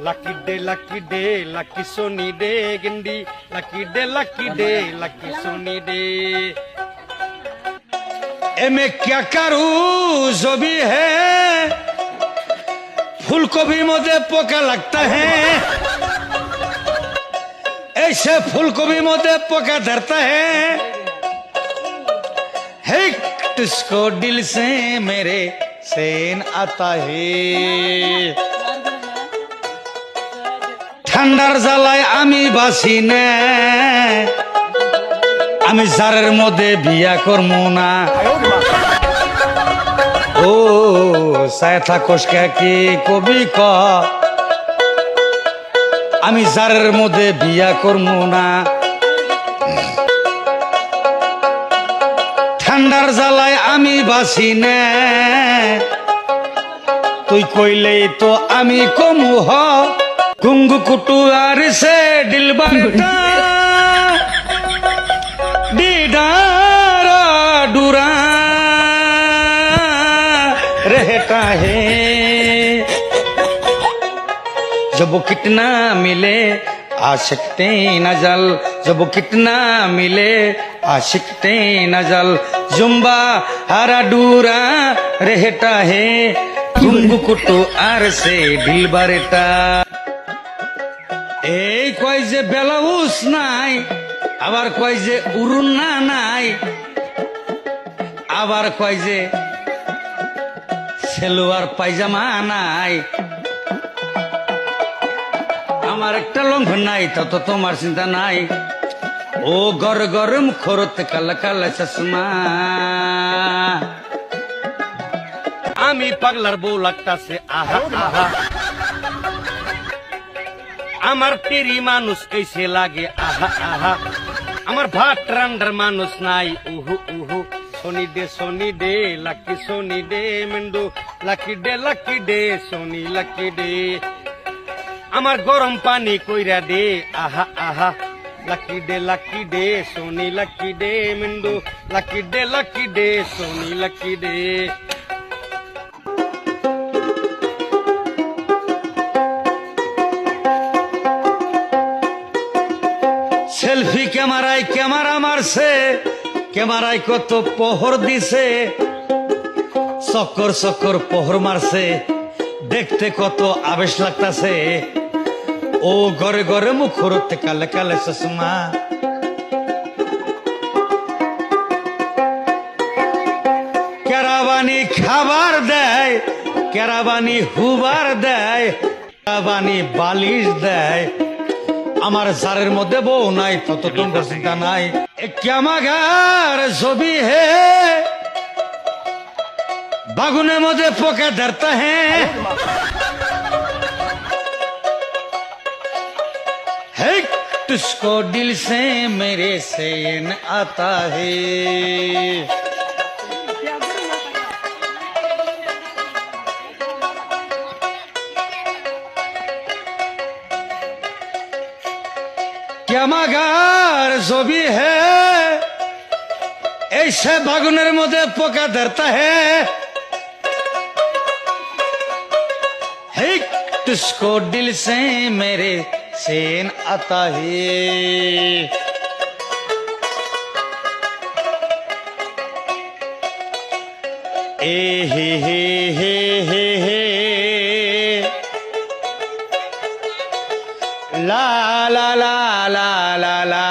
Lucky day lucky day, lucky Soni day, गिंडी। Lucky day lucky day, lucky Soni day. ए मैं क्या करू, जो भी है फूल को भी मुझे पोका लगता है। ऐसे फूल को भी मुझे पोका धरता है तुझको दिल से मेरे सेन आता है ঠান্ডার জ্বালায় আমি বাসি না আমি জারের মধ্যে বিয়া করব না ও সায় থাকোস কি কবি ক আমি জারের মধ্যে বিয়া করব না ঠান্ডার জ্বালায় আমি বাসি না তুই কইলেই তো আমি কমু হ কুঙ্গু কুটু আর সে দিলবারটা दीदारा डुरा रहता है जब वो कितना मिले आशिकते नजल जब वो कितना मिले आशिकते नजल जुम्बा हरा डूरा रहता है कुंगु कुटु আর সে দিলবারেটা এই কয় যে বেলাউস নাই আবার কয় যে উরুন্না নাই আবার কয় যে সেলোয়ার পায়জামা নাই আমার একটা লঙ্ঘন নাই তত তোমার চিন্তা নাই ও গর গরম খরত কালা কালা চশমা। আমি পাগলার বউ লাগতাছে, আহা আহা। আমার টেরি মানুষ কেসে লাগে, আহা আহা। আমার ভাত রান্ডার মানুষ নাই, উহু উহু। সোনি ডে সোনি ডে লাকি সোনি ডে মিন্ডু। Lucky day lucky day Sony lucky day আমার গরম পানি কইরা দে, আহা আহা। Lucky day lucky day Sony lucky day মিন্ডু lucky day lucky day Sony lucky day selfie ক্যামেরায় ক্যামেরা মারছে ক্যামেরায় কত পোহর দিছে। চক্কর চক্কর পোহর মারছে, দেখতে কত আবেশ লাগতাছে। ও ঘরে ঘরে মুখ হরতে কালে কালে চশমা। কেরাবানি খাবার দেয়, কেরাবানি হুবার দেয়, কেরাবানি বালিশ দেয়। আমার জারের মধ্যে বউ নাই তত তোমার চিন্তা নাই ক্যামাগার ছবি হে? বাগুনের মধ্যে পোকা ধরতা হে? तुझको दिल से मेरे चैन आता है? क्या मगार जो भी है, ऐसे बागुनर मध्य पोका धरता है तुझको दिल से मेरे सेन आता है। ए, हे हे हे हे हे। ला ला ला ला ला ला।